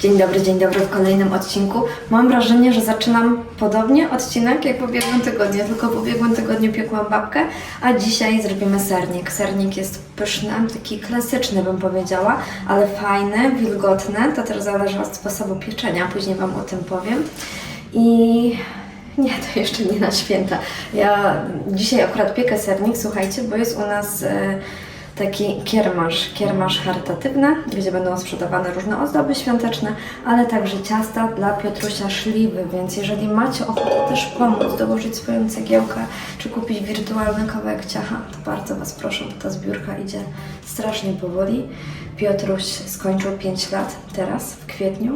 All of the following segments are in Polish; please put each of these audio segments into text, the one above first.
Dzień dobry, dzień dobry w kolejnym odcinku. Mam wrażenie, że zaczynam podobnie odcinek jak w ubiegłym tygodniu, tylko w ubiegłym tygodniu piekłam babkę, a dzisiaj zrobimy sernik. Sernik jest pyszny, taki klasyczny bym powiedziała, ale fajny, wilgotny. To też zależy od sposobu pieczenia, później Wam o tym powiem. I nie, to jeszcze nie na święta. Ja dzisiaj akurat piekę sernik, słuchajcie, bo jest u nas e, taki kiermasz, kiermasz charytatywny, gdzie będą sprzedawane różne ozdoby świąteczne, ale także ciasta dla Piotrusia Szliwy, więc jeżeli macie ochotę też pomóc, dołożyć swoją cegiełkę, czy kupić wirtualny kawałek ciacha, to bardzo Was proszę, bo ta zbiórka idzie strasznie powoli. Piotruś skończył 5 lat teraz, w kwietniu.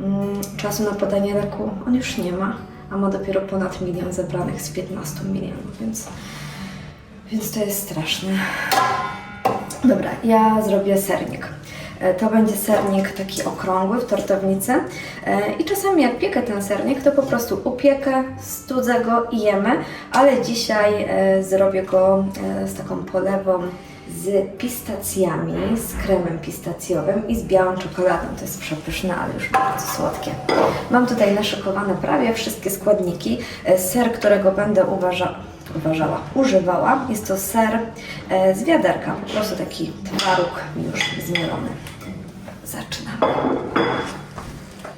Mm, Czasu na podanie leku on już nie ma, a ma dopiero ponad milion zebranych z 15 milionów, więc, więc to jest straszne. Dobra, ja zrobię sernik. E, To będzie sernik taki okrągły w tortownicy E, i czasami jak piekę ten sernik, to po prostu upiekę, studzę go i jemy, ale dzisiaj e, zrobię go z taką polewą z pistacjami, z kremem pistacjowym i z białą czekoladą. To jest przepyszne, ale już bardzo słodkie. Mam tutaj naszykowane prawie wszystkie składniki. Ser, którego będę uważała, uważała, używała. Jest to ser e, z wiaderka, po prostu taki twaróg już zmielony. Zaczynamy.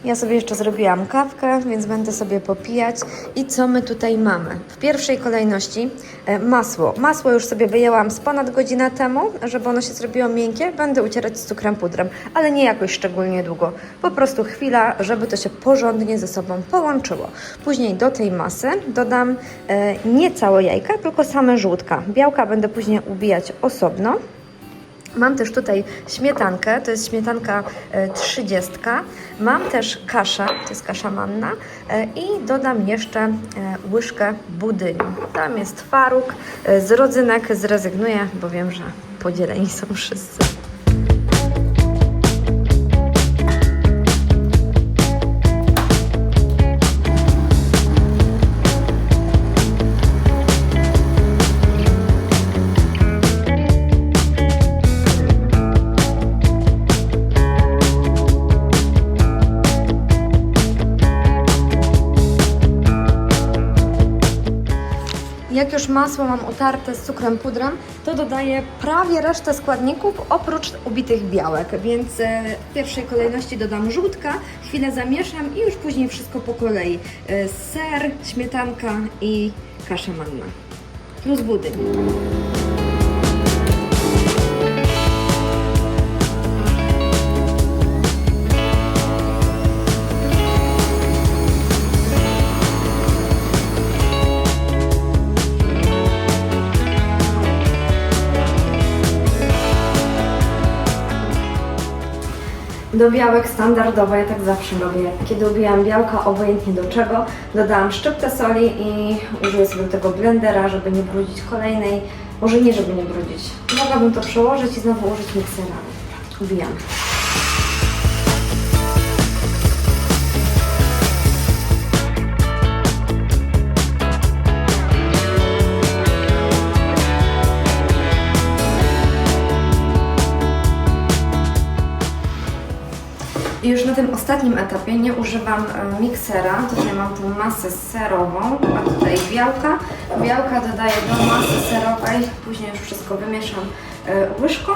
Ja sobie jeszcze zrobiłam kawkę, więc będę sobie popijać. I co my tutaj mamy? W pierwszej kolejności e, masło. Masło już sobie wyjęłam z ponad godzinę temu, żeby ono się zrobiło miękkie. Będę ucierać z cukrem pudrem, ale nie jakoś szczególnie długo. Po prostu chwila, żeby to się porządnie ze sobą połączyło. Później do tej masy dodam e, nie całe jajka, tylko same żółtka. Białka będę później ubijać osobno. Mam też tutaj śmietankę, to jest śmietanka e, 30. Mam też kaszę, to jest kasza manna e, i dodam jeszcze e, łyżkę budyniu. Tam jest e, z rodzynek zrezygnuję, bo wiem, że podzieleni są wszyscy. Już masło mam utarte z cukrem pudrem, to dodaję prawie resztę składników oprócz ubitych białek, więc e, w pierwszej kolejności dodam żółtka, chwilę zamieszam i już później wszystko po kolei. E, Ser, śmietanka i kasza manna. Plus budyń. Do białek standardowo, ja tak zawsze robię. Kiedy ubijam białka, obojętnie do czego, dodałam szczyptę soli i użyję sobie tego blendera, żeby nie brudzić kolejnej. Może nie, żeby nie brudzić. Mogłabym to przełożyć i znowu użyć miksera. Ubijam. I już na tym ostatnim etapie nie używam e, miksera. Tutaj mam tą masę serową, a tutaj białka. Białka dodaję do masy serowej, później już wszystko wymieszam e, łyżką.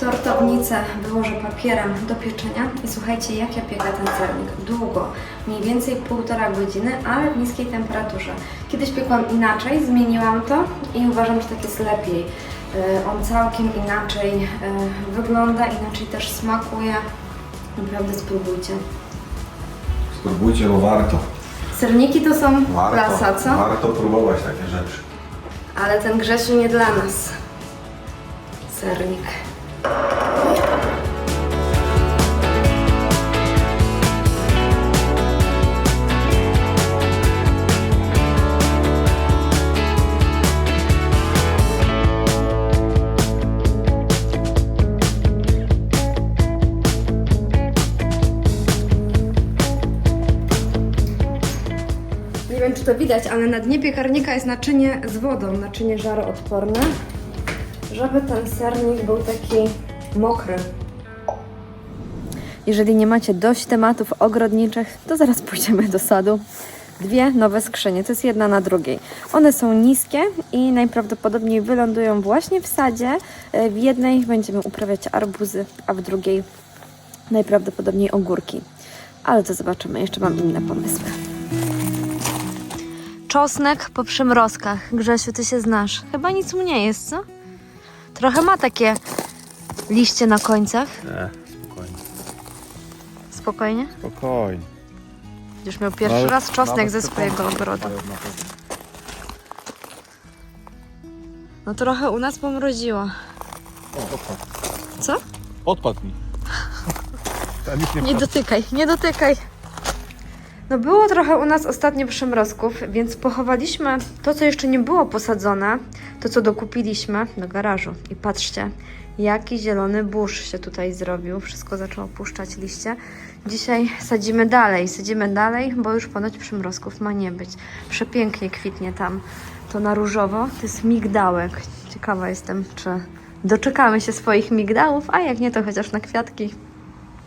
Tortownicę wyłożę papierem do pieczenia i słuchajcie, jak ja piekę ten sernik. Długo, mniej więcej półtora godziny, ale w niskiej temperaturze. Kiedyś piekłam inaczej, zmieniłam to i uważam, że tak jest lepiej. E, On całkiem inaczej wygląda, inaczej też smakuje. Naprawdę spróbujcie. Spróbujcie, bo warto. Serniki to są Warto, klasa, co? warto próbować takie rzeczy. Ale ten Grzesiu nie dla nas. Sernik. To widać, ale na dnie piekarnika jest naczynie z wodą, naczynie żaroodporne, żeby ten sernik był taki mokry. Jeżeli nie macie dość tematów ogrodniczych, to zaraz pójdziemy do sadu. Dwie nowe skrzynie, to jest jedna na drugiej. One są niskie i najprawdopodobniej wylądują właśnie w sadzie. E, W jednej będziemy uprawiać arbuzy, a w drugiej najprawdopodobniej ogórki. Ale to zobaczymy, jeszcze mam inne pomysły. Czosnek po przymrozkach. Grzesiu, ty się znasz. Chyba nic mu nie jest, co? Trochę ma takie liście na końcach. Nie, spokojnie. Spokojnie. Spokojnie. Już miał pierwszy Nawet- raz czosnek nawet ze swojego ogrodu. No trochę u nas pomroziło. O, odpadł. Co? Odpadł mi. Tam nie, Nie dotykaj, nie dotykaj. No było trochę u nas ostatnio przymrozków, więc pochowaliśmy to, co jeszcze nie było posadzone, to, co dokupiliśmy do garażu. I patrzcie, jaki zielony burz się tutaj zrobił. Wszystko zaczęło puszczać liście. Dzisiaj sadzimy dalej, sadzimy dalej, bo już ponoć przymrozków ma nie być. Przepięknie kwitnie tam to na różowo. To jest migdałek. Ciekawa jestem, czy doczekamy się swoich migdałów, a jak nie, to chociaż na kwiatki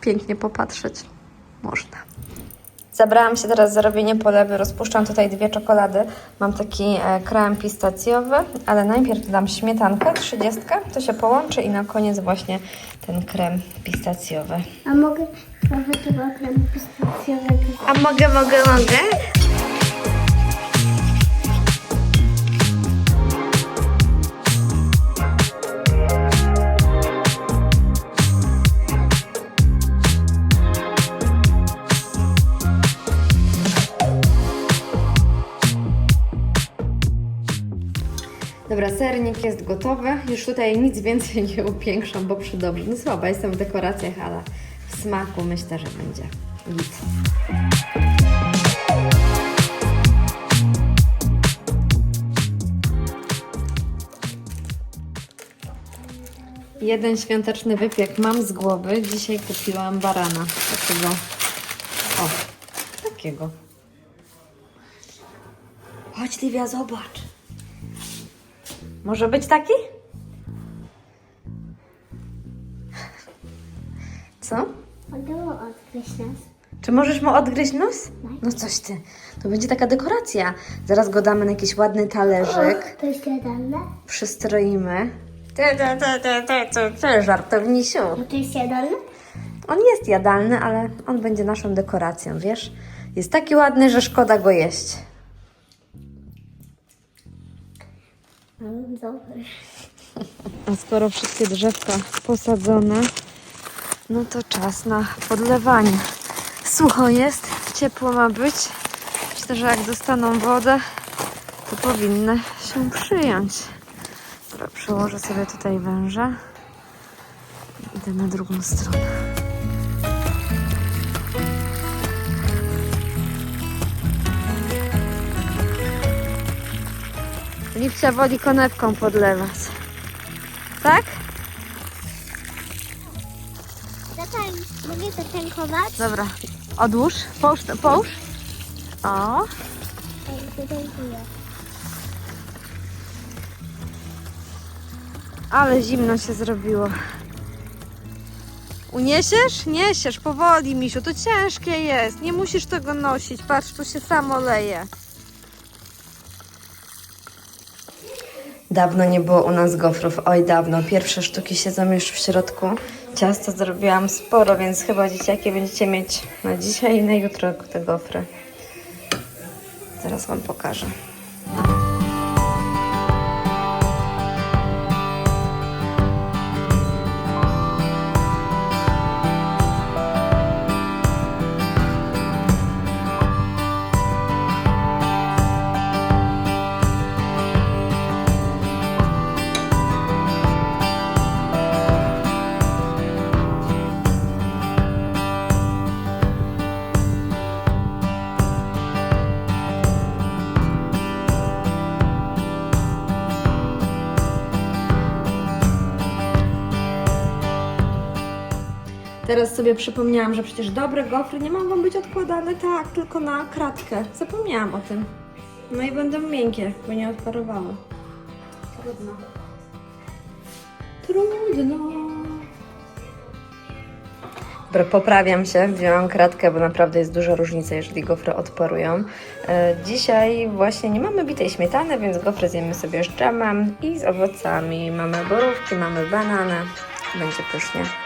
pięknie popatrzeć można. Zabrałam się teraz za robienie polewy. Rozpuszczam tutaj dwie czekolady. Mam taki e, krem pistacjowy, ale najpierw dodam śmietankę, 30, to się połączy i na koniec właśnie ten krem pistacjowy. A mogę trochę tego kremu pistacjowego? A mogę, mogę, mogę? Dobra, sernik jest gotowy. Już tutaj nic więcej nie upiększam, bo przy dobrze. No słaba jestem w dekoracjach, ale w smaku myślę, że będzie git. Jeden świąteczny wypiek mam z głowy. Dzisiaj kupiłam barana. Takiego. O, takiego. Chodź, Livia, zobacz. Może być taki? Co? Mu odkryć nas? Czy możesz mu odgryźć nos? No coś ty. To będzie taka dekoracja. Zaraz go damy na jakiś ładny talerzyk. To jest jadalne? Przystroimy. Ty, ty, ty, ty, ty, ty, ty, żartownisiu. No to jest jadalne? On jest jadalny, ale on będzie naszą dekoracją, wiesz? Jest taki ładny, że szkoda go jeść. No. A skoro wszystkie drzewka posadzone, no to czas na podlewanie. Sucho jest, ciepło ma być. Myślę, że jak dostaną wodę, to powinny się przyjąć. Dobra, przełożę sobie tutaj węża. Idę na drugą stronę. Lipcia woli konewką podlewać. Tak? Zatem mogę zatankować? Dobra. Odłóż. Połóż. połóż. O. Ale zimno się zrobiło. Uniesiesz? Niesiesz, powoli, misiu. To ciężkie jest. Nie musisz tego nosić. Patrz, tu się samo leje. Dawno nie było u nas gofrów. Oj, dawno. Pierwsze sztuki siedzą już w środku. Ciasto zrobiłam sporo, więc chyba dzieciaki będziecie mieć na dzisiaj i na jutro te gofry. Zaraz Wam pokażę. Teraz sobie przypomniałam, że przecież dobre gofry nie mogą być odkładane tak, tylko na kratkę. Zapomniałam o tym. No i będą miękkie, bo nie odparowały. Trudno. Trudno. Dobra, poprawiam się, wzięłam kratkę, bo naprawdę jest duża różnica, jeżeli gofry odparują. E, Dzisiaj właśnie nie mamy bitej śmietany, więc gofry zjemy sobie z dżemem i z owocami. Mamy borówki, mamy banany. Będzie pysznie.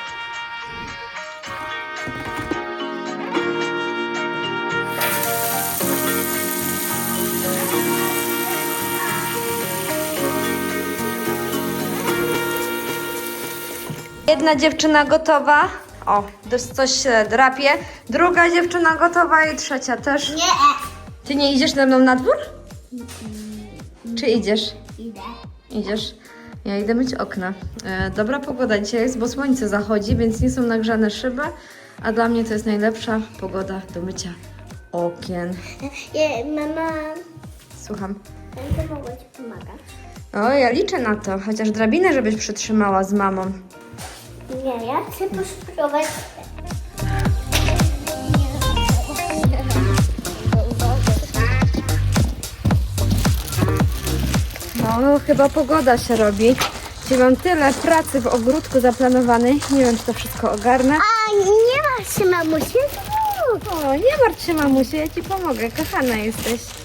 Jedna dziewczyna gotowa. O, coś się drapie. Druga dziewczyna gotowa i trzecia też. Nie, Ty nie idziesz ze mną na dwór? Czy idziesz? idę. Idziesz? Ja idę myć okna. E, dobra pogoda dzisiaj jest, bo słońce zachodzi, więc nie są nagrzane szyby, a dla mnie to jest najlepsza pogoda do mycia okien. Je, mama, Słucham. będę mogła Ci pomagać. O, ja liczę na to, chociaż drabinę, żebyś przytrzymała z mamą. Nie, ja chcę poszpróbować. No, chyba pogoda się robi. Dzisiaj mam tyle pracy w ogródku zaplanowanej. Nie wiem, czy to wszystko ogarnę. A nie ma się mamusi. O, nie martw się, mamusie, ja ci pomogę. Kochana jesteś.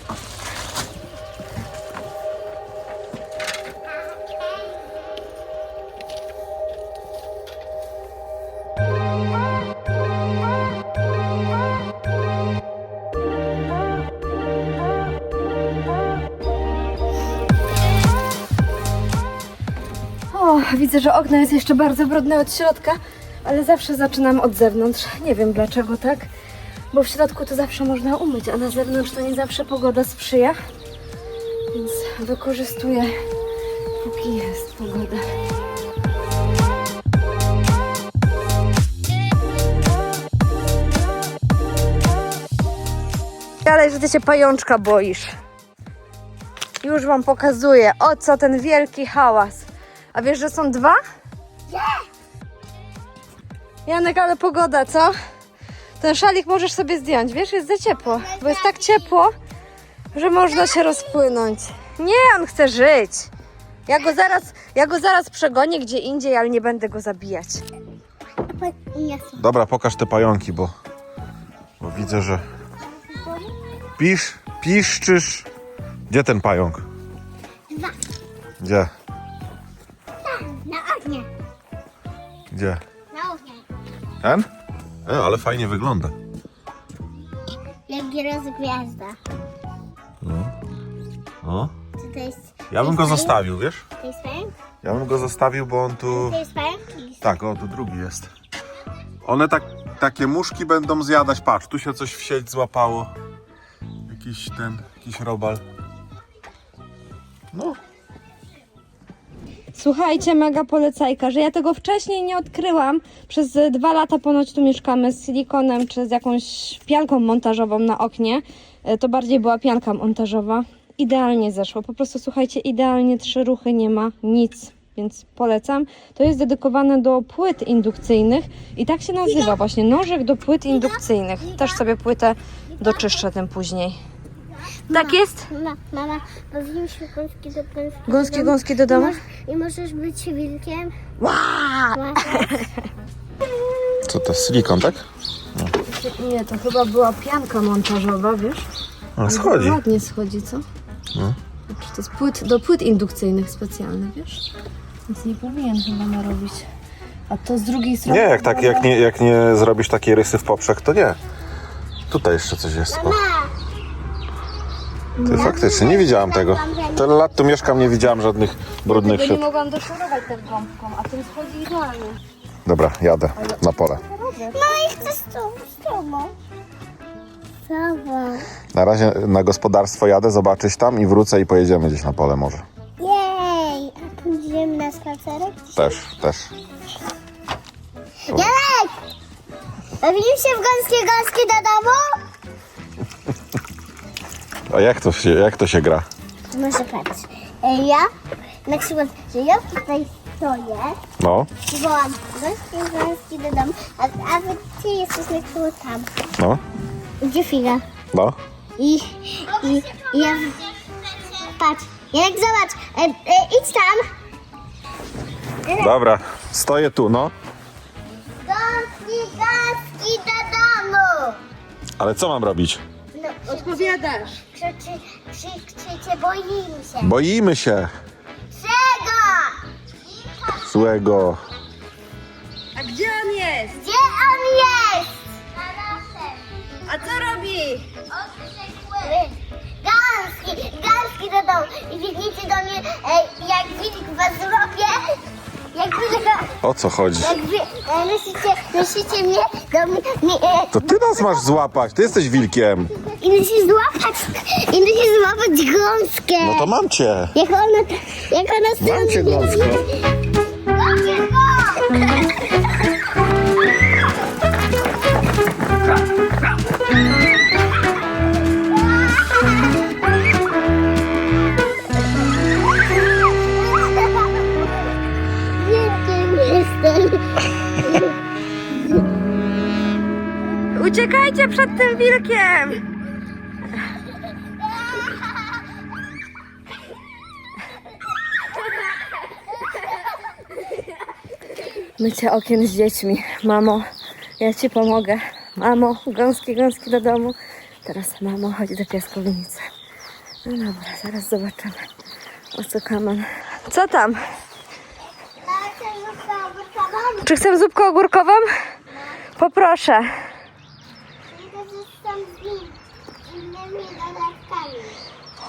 Widzę, że okno jest jeszcze bardzo brudne od środka, ale zawsze zaczynam od zewnątrz. Nie wiem dlaczego tak, bo w środku to zawsze można umyć, a na zewnątrz to nie zawsze pogoda sprzyja. Więc wykorzystuję, póki jest pogoda. Dalej, że ty się pajączka boisz. Już wam pokazuję, o co ten wielki hałas. A wiesz, że są dwa? Janek, ale pogoda, co? Ten szalik możesz sobie zdjąć, wiesz, jest za ciepło. Bo jest tak ciepło, że można się rozpłynąć. Nie, on chce żyć. Ja go zaraz, ja go zaraz przegonię gdzie indziej, ale nie będę go zabijać. Nie. Dobra, pokaż te pająki, bo, bo widzę, że pisz, piszczysz. Gdzie ten pająk? Dwa. Gdzie? Gdzie? Na ognie. Ten? E, ale fajnie wygląda. Jak rozgwiazda. O. Czy to jest... Ja bym go zostawił, wiesz? To jest pająk? Ja bym go zostawił, bo on tu... To jest pająk? Tak, o, tu drugi jest. One tak, takie muszki będą zjadać. Patrz, tu się coś w sieć złapało. Jakiś ten, jakiś robal. No, Słuchajcie, mega polecajka, że ja tego wcześniej nie odkryłam. Przez dwa lata ponoć tu mieszkamy z silikonem czy z jakąś pianką montażową na oknie. E, To bardziej była pianka montażowa. Idealnie zeszło. Po prostu słuchajcie, idealnie trzy ruchy nie ma nic. Więc polecam. To jest dedykowane do płyt indukcyjnych i tak się nazywa właśnie nożyk do płyt indukcyjnych. Też sobie płytę doczyszczę tym później. Tak jest? Mama, mama, się gąski do gąski. Gąski, do domu. gąski do domu? I, możesz, I możesz być wilkiem. Wow! co to jest silikon, tak? Nie, to chyba była pianka montażowa, wiesz? A, schodzi. Ładnie schodzi, co? No. Znaczy, To jest płyt, do płyt indukcyjnych specjalny, wiesz? Więc nie powinien chyba narobić. A to z drugiej strony... Nie, jak, tak, jak, nie, jak nie zrobisz takiej rysy w poprzek, to nie. Tutaj jeszcze coś jest. O, ty faktycznie, nie widziałam tego. Tyle lat tu mieszkam, nie widziałam żadnych brudnych Tego nie szyb. mogłam doszorować tą gąbką, a tym schodzi idealnie. Dobra, jadę na pole. No i chcę z tobą. Z tobą. Tobą. Na razie na gospodarstwo jadę, zobaczyć tam i wrócę i pojedziemy gdzieś na pole może. Jej! A pójdziemy na spacerek? Też, też. Janek! Bawimy się w gąskie gąski do domu? A jak to się, jak to się gra? Może patrz. E, Ja, na przykład, że ja tutaj stoję, No, wołam gąskie gąski do domu, a, a wy ty jesteś na przykład tam. no, Gdzie figa? no. I, i, i ja... Patrz, Janek, zobacz, e, e, idź tam. Dobra, stoję tu, no. Gąski, gąski. Ale co mam robić? No, Odpowiadasz. Krzyczy, krzyczycie, boimy się. Boimy się Czego? złego. A gdzie on jest? Gdzie on jest? Na nosem. A co robi? Gąski, gąski do domu. I biegnijcie do mnie, e, jak wilk was złapie. Jak wilk, O co chodzi? jak wy, e, nosicie, nosicie mnie do mnie, mnie e, To ty nas masz złapać, ty jesteś wilkiem. I musisz złapać, i musisz złapać gąskę. No to mam cię. Jak ona, jak ona Mam cię, stoi- gąsko. Łapię. Uciekajcie przed tym wilkiem! Mycie okien z dziećmi. Mamo, ja ci pomogę. Mamo, gąski, gąski do domu. Teraz mamo, chodź do piaskownicy. No dobra, zaraz zobaczymy. O co kaman. Co tam? Czy chcę zupkę ogórkową? Poproszę.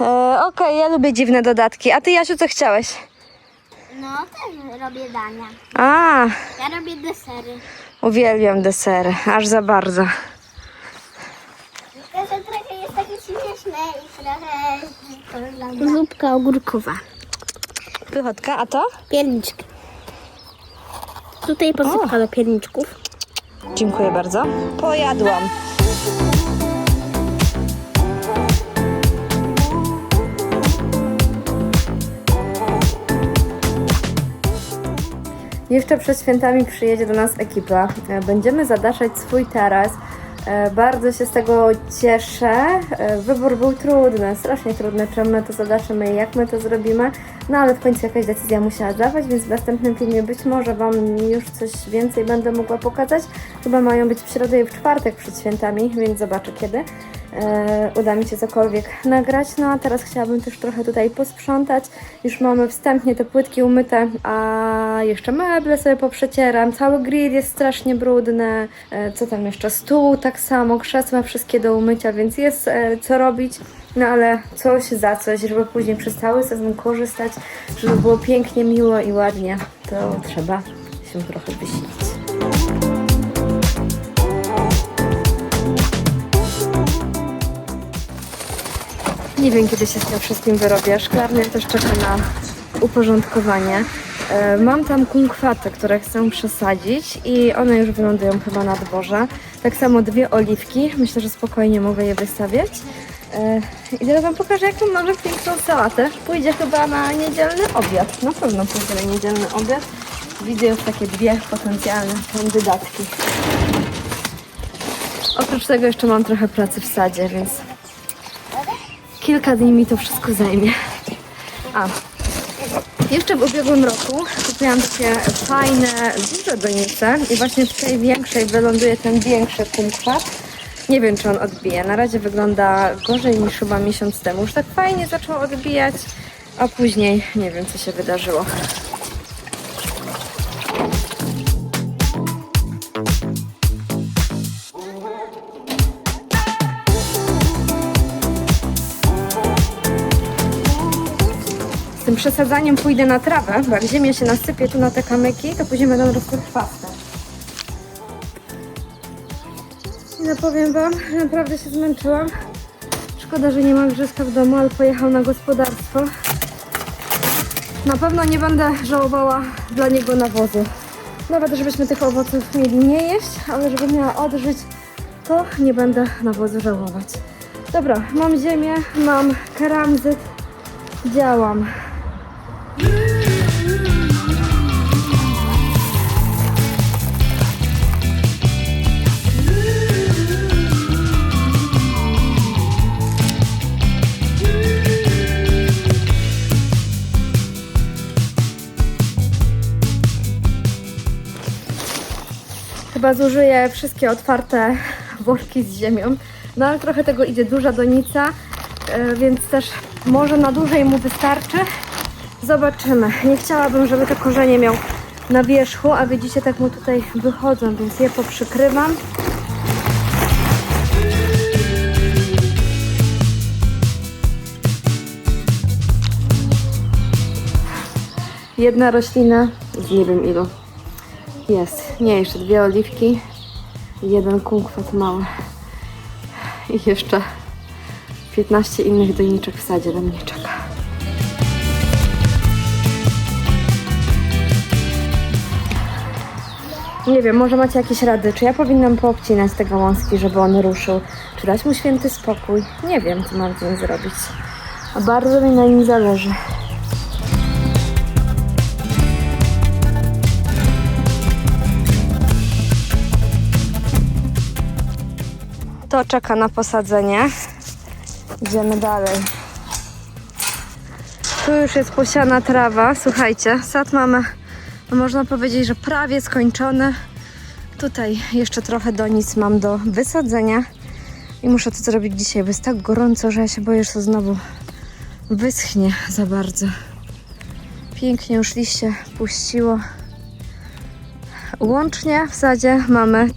E, Okej, ja lubię dziwne dodatki. A ty, Jasiu, co chciałeś? No, też robię dania. A, Ja robię desery. uwielbiam desery, aż za bardzo. Tylko, że trochę jest takie śmieszne i trochę... Zupka ogórkowa. Pychotka, a to? Pierniczki. Tutaj posypka do pierniczków. Dziękuję bardzo. Pojadłam. Jeszcze przed świętami przyjedzie do nas ekipa. E, Będziemy zadaszać swój taras. E, Bardzo się z tego cieszę. E, Wybór był trudny, strasznie trudny, czym my to zadaszymy i jak my to zrobimy. No ale w końcu jakaś decyzja musiała zapaść, więc w następnym filmie być może Wam już coś więcej będę mogła pokazać. Chyba mają być w środę i w czwartek przed świętami, więc zobaczę kiedy uda mi się cokolwiek nagrać. No a teraz chciałabym też trochę tutaj posprzątać. Już mamy wstępnie te płytki umyte, a jeszcze meble sobie poprzecieram. Cały grill jest strasznie brudny. E, co tam jeszcze? Stół tak samo, krzesła wszystkie do umycia, więc jest e, co robić. No ale coś za coś, żeby później przez cały sezon korzystać, żeby było pięknie, miło i ładnie, to trzeba się trochę wysilić. Nie wiem, kiedy się z tym wszystkim wyrobię. Szklarnia też czeka na uporządkowanie. E, Mam tam kunkwatę, które chcę przesadzić i one już wylądują chyba na dworze. Tak samo dwie oliwki. Myślę, że spokojnie mogę je wystawiać. E, I teraz Wam pokażę, jaką mamy piękną sałatę. Pójdzie chyba na niedzielny obiad. Na pewno pójdzie na niedzielny obiad. Widzę już takie dwie potencjalne kandydatki. Oprócz tego jeszcze mam trochę pracy w sadzie, więc kilka dni mi to wszystko zajmie. A, jeszcze w ubiegłym roku kupiłam takie fajne, duże donice i właśnie w tej większej wyląduje ten większy kumkwat. Nie wiem, czy on odbije. Na razie wygląda gorzej niż chyba miesiąc temu. Już tak fajnie zaczął odbijać, a później nie wiem, co się wydarzyło. Przesadzaniem pójdę na trawę, bo jak ziemia się nasypie tu na te kamyki, to później będą rosły chwaste. No powiem Wam, że naprawdę się zmęczyłam. Szkoda, że nie ma Grzeska w domu, ale pojechał na gospodarstwo. Na pewno nie będę żałowała dla niego nawozu. Nawet żebyśmy tych owoców mieli nie jeść, ale żeby miała odżyć, to nie będę nawozu żałować. Dobra, mam ziemię, mam keramzyt, działam. Chyba zużyję wszystkie otwarte worki z ziemią, No ale trochę tego idzie duża donica, e, więc też może na dłużej mu wystarczy. Zobaczymy. Nie chciałabym, żeby te korzenie miał na wierzchu, a widzicie, tak mu tutaj wychodzą, więc je poprzykrywam. Jedna roślina z nie wiem ilu. Jest. Nie, jeszcze dwie oliwki. Jeden kumkwat mały. I jeszcze 15 innych dojniczek w sadzie na mnie czeka. Nie wiem, może macie jakieś rady, czy ja powinnam poobcinać te gałązki, żeby on ruszył, czy dać mu święty spokój. Nie wiem, co mam z nim zrobić. A bardzo mi na nim zależy. To czeka na posadzenie. Idziemy dalej. Tu już jest posiana trawa. Słuchajcie, sad mamy, no można powiedzieć, że prawie skończony. Tutaj jeszcze trochę donic mam do wysadzenia. I muszę to zrobić dzisiaj, bo jest tak gorąco, że ja się boję, że to znowu wyschnie za bardzo. Pięknie już liście puściło. Łącznie w sadzie mamy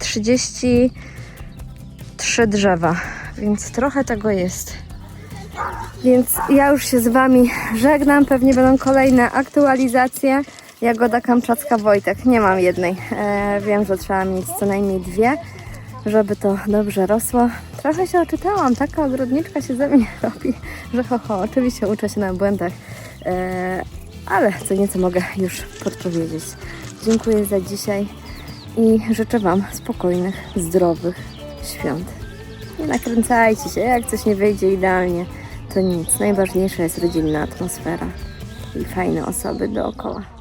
33 drzewa, więc trochę tego jest. Więc ja już się z Wami żegnam. Pewnie będą kolejne aktualizacje. Jagoda Kamczacka Wojtek. Nie mam jednej. E, wiem, że trzeba mieć co najmniej dwie, żeby to dobrze rosło. Trochę się oczytałam. Taka ogrodniczka się ze mnie robi, że ho, ho. Oczywiście uczę się na błędach, e, ale co nieco mogę już podpowiedzieć. Dziękuję za dzisiaj i życzę Wam spokojnych, zdrowych świąt. Nie nakręcajcie się, jak coś nie wyjdzie idealnie, to nic. Najważniejsza jest rodzinna atmosfera i fajne osoby dookoła.